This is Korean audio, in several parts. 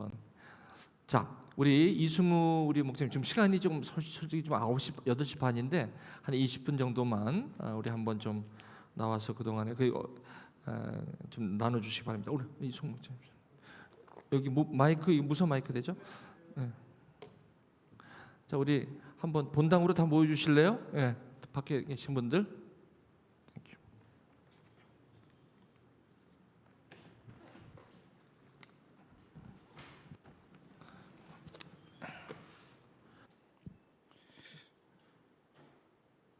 한번 자 우리 이승우 우리 목사님 지금 시간이 좀 솔- 솔직히 좀 9시 8시 반인데 한 20분 정도만 아, 우리 한번 좀 나와서 그동안에 그, 어, 어, 좀 나눠 주시기 바랍니다. 우리 이승우 목사님 여기 무, 마이크 무선 마이크 되죠? 예. 자 우리 한번 본당으로 다 모여 주실래요? 예. 밖에 계신 분들.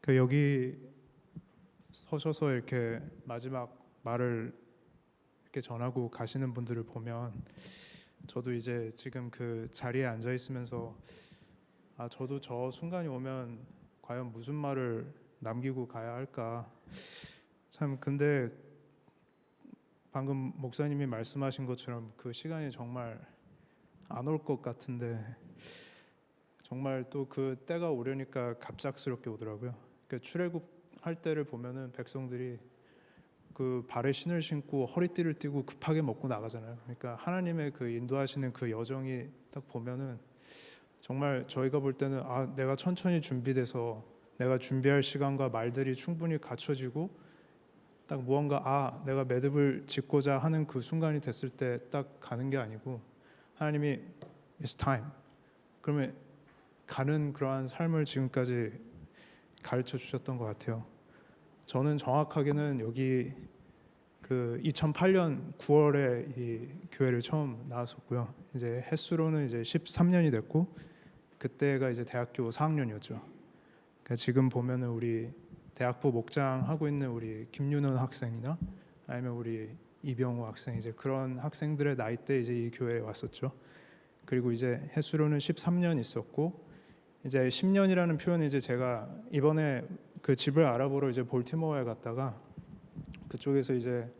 그 여기 서셔서 이렇게 마지막 말을 이렇게 전하고 가시는 분들을 보면 저도 이제 지금 그 자리에 앉아 있으면서 아 저도 저 순간이 오면 과연 무슨 말을 남기고 가야 할까 참 근데 방금 목사님이 말씀하신 것처럼 그 시간이 정말 안 올 것 같은데 정말 또 그 때가 오려니까 갑작스럽게 오더라고요. 그 출애굽 할 때를 보면은 백성들이 그 발에 신을 신고 허리띠를 띠고 급하게 먹고 나가잖아요. 그러니까 하나님의 그 인도하시는 그 여정이 딱 보면은 정말 저희가 볼 때는 아 내가 천천히 준비돼서 내가 준비할 시간과 말들이 충분히 갖춰지고 딱 무언가 아 내가 매듭을 짓고자 하는 그 순간이 됐을 때 딱 가는 게 아니고 하나님이 it's time 그러면 가는 그러한 삶을 지금까지 가르쳐 주셨던 것 같아요. 저는 정확하게는 여기 그 2008년 9월에 이 교회를 처음 나왔었고요. 이제 횟수로는 이제 13년이 됐고 그때가 이제 대학교 4학년이었죠. 그러니까 지금 보면은 우리 대학부 목장 하고 있는 우리 김윤원 학생이나 아니면 우리 이병호 학생 이제 그런 학생들의 나이 때 이제 이 교회에 왔었죠. 그리고 이제 횟수로는 13년 있었고 이제 10년이라는 표현을 이제 제가 이번에 그 집을 알아보러 이제 볼티모어에 갔다가 그쪽에서 이제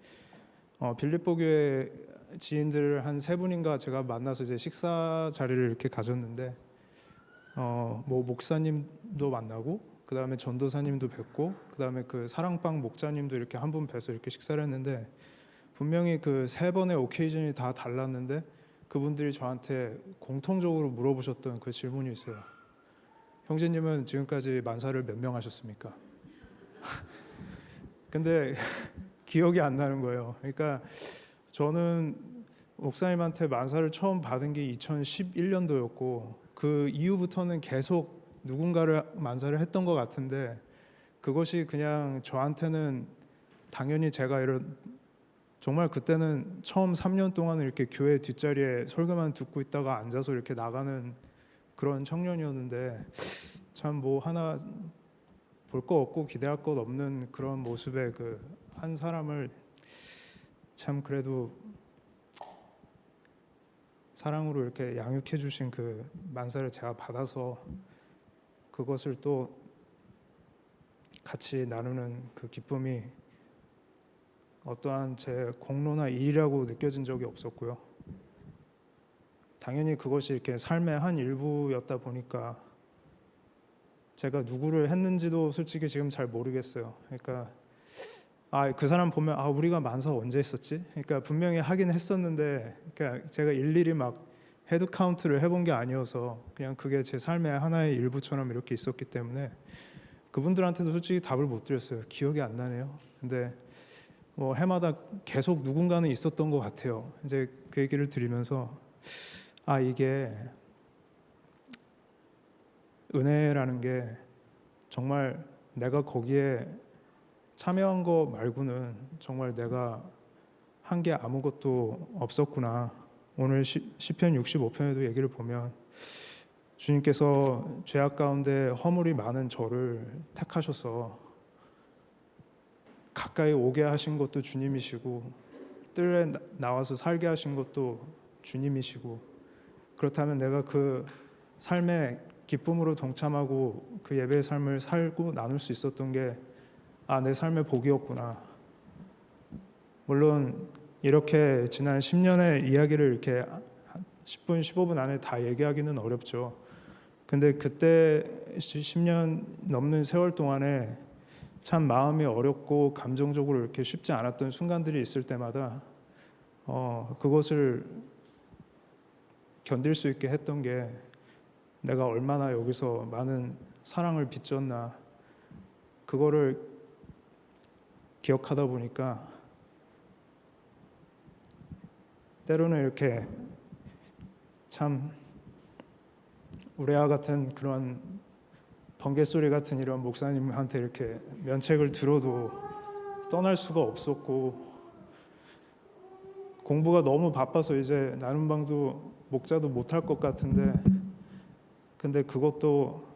어, 빌립보 교회 지인들 한 세 분인가 제가 만나서 이제 식사 자리를 이렇게 가졌는데 어, 뭐 목사님도 만나고 그 다음에 전도사님도 뵙고 그 다음에 그 사랑방 목자님도 이렇게 한 분 뵈서 이렇게 식사를 했는데 분명히 그 세 번의 오케이전이 다 달랐는데 그분들이 저한테 공통적으로 물어보셨던 그 질문이 있어요. 형제님은 지금까지 만사를 몇 명 하셨습니까? 근데 기억이 안 나는 거예요. 그러니까 저는 목사님한테 만사를 처음 받은 게 2011년도였고 그 이후부터는 계속 누군가를 만사를 했던 것 같은데 그것이 그냥 저한테는 당연히 제가 이런 정말 그때는 처음 3년 동안 이렇게 교회 뒷자리에 설교만 듣고 있다가 앉아서 이렇게 나가는 그런 청년이었는데 참 뭐 하나 볼 거 없고 기대할 것 없는 그런 모습의 그 한 사람을 참 그래도 사랑으로 이렇게 양육해 주신 그 만사를 제가 받아서 그것을 또 같이 나누는 그 기쁨이 어떠한 제 공로나 일이라고 느껴진 적이 없었고요. 당연히 그것이 이렇게 삶의 한 일부였다 보니까 제가 누구를 했는지도 솔직히 지금 잘 모르겠어요. 그러니까 아 그 사람 보면 아 우리가 만사 언제 했었지? 그러니까 분명히 하긴 했었는데 그러니까 제가 일일이 막 헤드 카운트를 해본 게 아니어서 그냥 그게 제 삶의 하나의 일부처럼 이렇게 있었기 때문에 그분들한테도 솔직히 답을 못 드렸어요. 기억이 안 나네요. 근데 뭐 해마다 계속 누군가는 있었던 것 같아요. 이제 그 얘기를 드리면서 아 이게 은혜라는 게 정말 내가 거기에 참여한 거 말고는 정말 내가 한 게 아무것도 없었구나. 오늘 시, 시편 65편에도 얘기를 보면 주님께서 죄악 가운데 허물이 많은 저를 택하셔서 가까이 오게 하신 것도 주님이시고 뜰에 나- 나와서 살게 하신 것도 주님이시고 그렇다면 내가 그 삶의 기쁨으로 동참하고 그 예배의 삶을 살고 나눌 수 있었던 게 아, 내 삶의 복이었구나. 물론 이렇게 지난 10년의 이야기를 이렇게 한 10분, 15분 안에 다 얘기하기는 어렵죠. 근데 그때 10년 넘는 세월 동안에 참 마음이 어렵고 감정적으로 이렇게 쉽지 않았던 순간들이 있을 때마다 어, 그것을 견딜 수 있게 했던 게 내가 얼마나 여기서 많은 사랑을 빚졌나. 그거를 기억하다 보니까 때로는 이렇게 참 우레아 같은 그런 번개 소리 같은 이런 목사님한테 이렇게 면책을 들어도 떠날 수가 없었고 공부가 너무 바빠서 이제 나눔 방도 목자도 못할 것 같은데 근데 그것도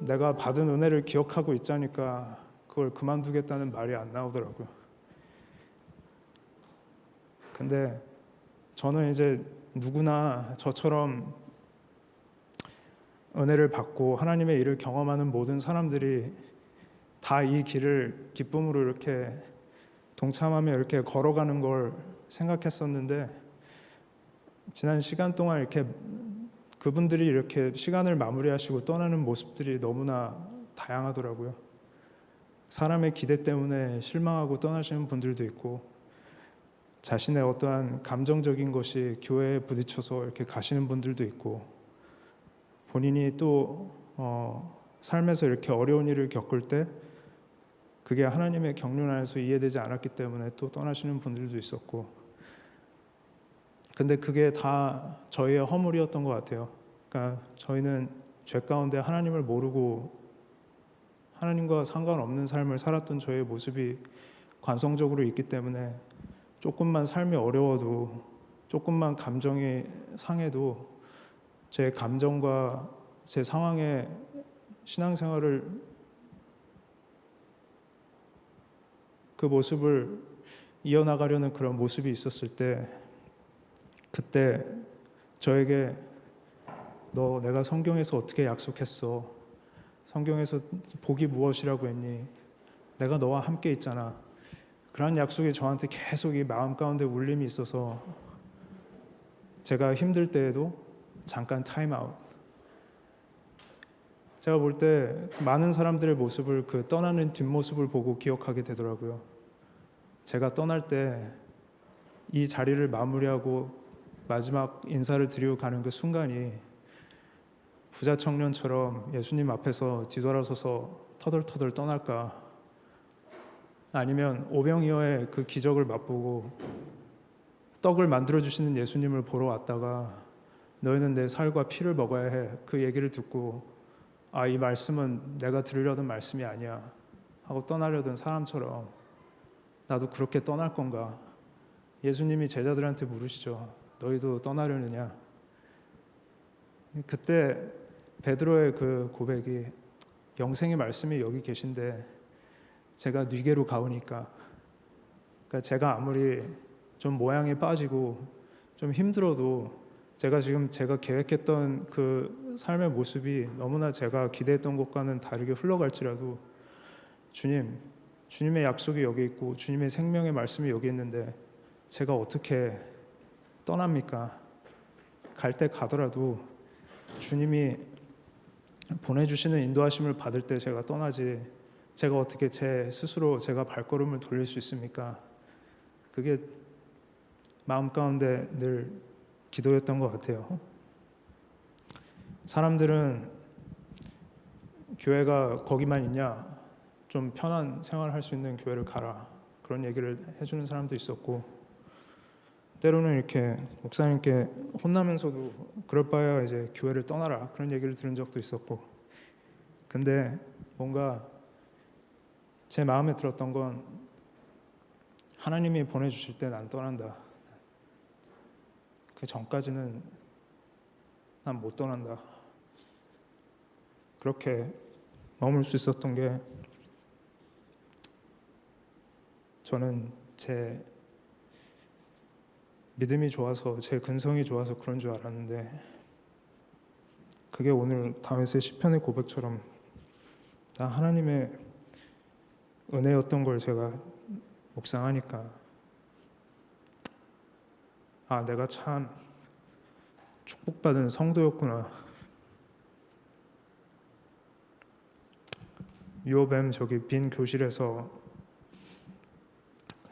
내가 받은 은혜를 기억하고 있자니까 그걸 그만두겠다는 말이 안 나오더라고요. 근데 저는 이제 누구나 저처럼 은혜를 받고 하나님의 일을 경험하는 모든 사람들이 다 이 길을 기쁨으로 이렇게 동참하며 이렇게 걸어가는 걸 생각했었는데 지난 시간 동안 이렇게 그분들이 이렇게 시간을 마무리하시고 떠나는 모습들이 너무나 다양하더라고요. 사람의 기대 때문에 실망하고 떠나시는 분들도 있고 자신의 어떠한 감정적인 것이 교회에 부딪혀서 이렇게 가시는 분들도 있고 본인이 또 어, 삶에서 이렇게 어려운 일을 겪을 때 그게 하나님의 경륜 안에서 이해되지 않았기 때문에 또 떠나시는 분들도 있었고 근데 그게 다 저희의 허물이었던 것 같아요. 그러니까 저희는 죄 가운데 하나님을 모르고 하나님과 상관없는 삶을 살았던 저의 모습이 관성적으로 있기 때문에 조금만 삶이 어려워도 조금만 감정이 상해도 제 감정과 제 상황에 신앙생활을 그 모습을 이어나가려는 그런 모습이 있었을 때 그때 저에게 너 내가 성경에서 어떻게 약속했어? 성경에서 복이 무엇이라고 했니? 내가 너와 함께 있잖아. 그런 약속이 저한테 계속 이 마음 가운데 울림이 있어서 제가 힘들 때에도 잠깐 타임아웃. 제가 볼 때 많은 사람들의 모습을 그 떠나는 뒷모습을 보고 기억하게 되더라고요. 제가 떠날 때 이 자리를 마무리하고 마지막 인사를 드리고 가는 그 순간이 부자 청년처럼 예수님 앞에서 뒤돌아서서 터덜터덜 떠날까 아니면 오병이어의 그 기적을 맛보고 떡을 만들어 주시는 예수님을 보러 왔다가 너희는 내 살과 피를 먹어야 해. 그 얘기를 듣고 아, 이 말씀은 내가 들으려던 말씀이 아니야. 하고 떠나려던 사람처럼 나도 그렇게 떠날 건가? 예수님이 제자들한테 물으시죠. 너희도 떠나려느냐? 그때 베드로의 그 고백이 영생의 말씀이 여기 계신데 제가 뉘게로 가오니까 그러니까 제가 아무리 좀 모양이 빠지고 좀 힘들어도 제가 지금 제가 계획했던 그 삶의 모습이 너무나 제가 기대했던 것과는 다르게 흘러갈지라도 주님, 주님의 약속이 여기 있고 주님의 생명의 말씀이 여기 있는데 제가 어떻게 떠납니까? 갈 때 가더라도 주님이 보내주시는 인도하심을 받을 때 제가 떠나지 제가 어떻게 제 스스로 제가 발걸음을 돌릴 수 있습니까? 그게 마음 가운데 늘 기도였던 것 같아요. 사람들은 교회가 거기만 있냐? 좀 편한 생활을 할 수 있는 교회를 가라. 그런 얘기를 해주는 사람도 있었고, 때로는 이렇게 목사님께 혼나면서도 그럴 바에야 이제 교회를 떠나라. 그런 얘기를 들은 적도 있었고, 근데 뭔가 제 마음에 들었던 건 하나님이 보내주실 때 난 떠난다. 그 전까지는 난 못 떠난다. 그렇게 머물 수 있었던 게 저는 제 믿음이 좋아서 제 근성이 좋아서 그런 줄 알았는데 그게 오늘 다윗의 시편의 고백처럼 다 하나님의 은혜였던 걸 제가 묵상하니까 아 내가 참 축복받은 성도였구나. 유오뱀 저기 빈 교실에서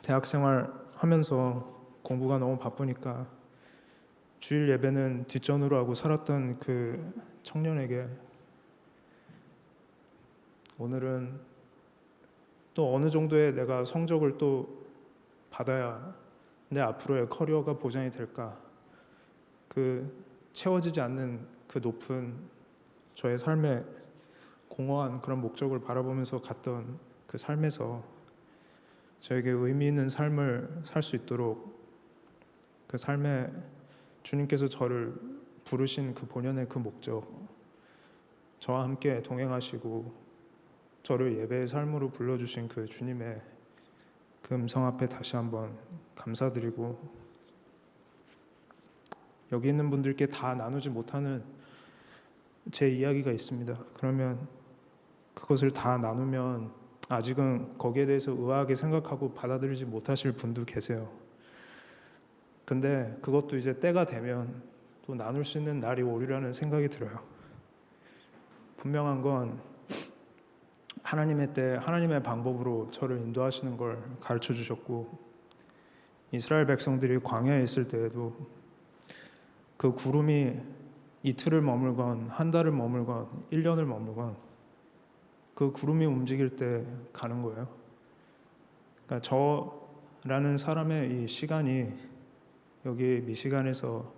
대학생활 하면서 공부가 너무 바쁘니까 주일 예배는 뒷전으로 하고 살았던 그 청년에게 오늘은 또 어느 정도의 내가 성적을 또 받아야 내 앞으로의 커리어가 보장이 될까? 그 채워지지 않는 그 높은 저의 삶의 공허한 그런 목적을 바라보면서 갔던 그 삶에서 저에게 의미 있는 삶을 살 수 있도록 그 삶에 주님께서 저를 부르신 그 본연의 그 목적 저와 함께 동행하시고 저를 예배의 삶으로 불러주신 그 주님의 그 음성 앞에 다시 한번 감사드리고 여기 있는 분들께 다 나누지 못하는 제 이야기가 있습니다. 그러면 그것을 다 나누면 아직은 거기에 대해서 의아하게 생각하고 받아들이지 못하실 분도 계세요. 근데 그것도 이제 때가 되면 또 나눌 수 있는 날이 오리라는 생각이 들어요. 분명한 건 하나님의 때 하나님의 방법으로 저를 인도하시는 걸 가르쳐 주셨고 이스라엘 백성들이 광야에 있을 때에도 그 구름이 이틀을 머물건 한 달을 머물건 1년을 머물건 그 구름이 움직일 때 가는 거예요. 그러니까 저라는 사람의 이 시간이 여기 미시간에서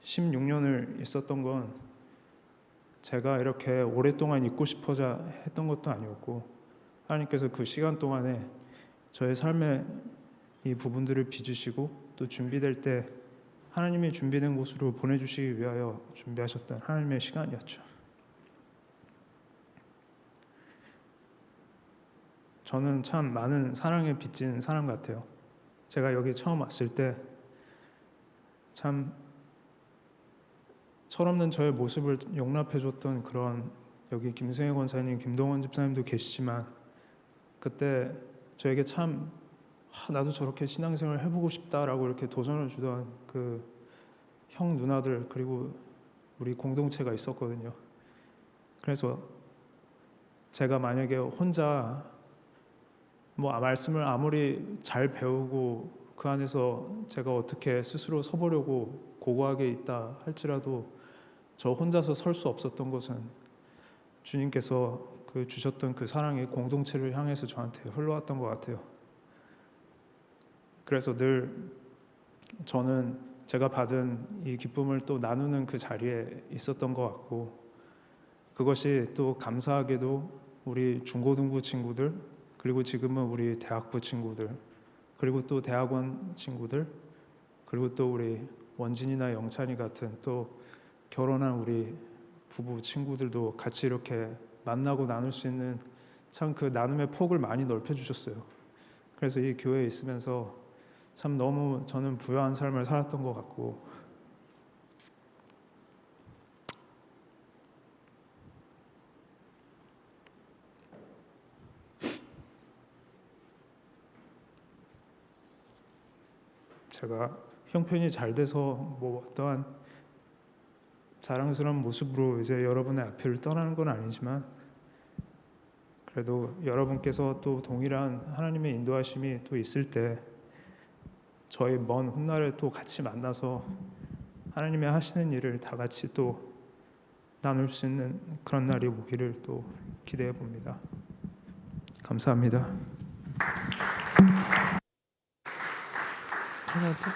16년을 있었던 건 제가 이렇게 오랫동안 있고 싶어자 했던 것도 아니었고 하나님께서 그 시간 동안에 저의 삶의 이 부분들을 빚으시고 또 준비될 때 하나님이 준비된 곳으로 보내주시기 위하여 준비하셨던 하나님의 시간이었죠. 저는 참 많은 사랑에 빚진 사람 같아요. 제가 여기 처음 왔을 때 참 철없는 저의 모습을 용납해줬던 그런 여기 김승혜 권사님, 김동원 집사님도 계시지만 그때 저에게 참 아, 나도 저렇게 신앙생활 해보고 싶다라고 이렇게 도전을 주던 그 형 누나들 그리고 우리 공동체가 있었거든요. 그래서 제가 만약에 혼자 뭐 말씀을 아무리 잘 배우고 그 안에서 제가 어떻게 스스로 서보려고 고고하게 있다 할지라도 저 혼자서 설 수 없었던 것은 주님께서 그 주셨던 그 사랑의 공동체를 향해서 저한테 흘러왔던 것 같아요. 그래서 늘 저는 제가 받은 이 기쁨을 또 나누는 그 자리에 있었던 것 같고 그것이 또 감사하게도 우리 중고등부 친구들 그리고 지금은 우리 대학부 친구들 그리고 또 대학원 친구들 그리고 또 우리 원진이나 영찬이 같은 또 결혼한 우리 부부 친구들도 같이 이렇게 만나고 나눌 수 있는 참 그 나눔의 폭을 많이 넓혀 주셨어요. 그래서 이 교회에 있으면서 참 너무 저는 부유한 삶을 살았던 것 같고 제가 형편이 잘 돼서 뭐 어떠한 자랑스러운 모습으로 이제 여러분의 앞을 떠나는 건 아니지만 그래도 여러분께서 또 동일한 하나님의 인도하심이 또 있을 때 저희 먼 훗날에 또 같이 만나서 하나님의 하시는 일을 다 같이 또 나눌 수 있는 그런 날이 오기를 또 기대해 봅니다. 감사합니다. 하나 더.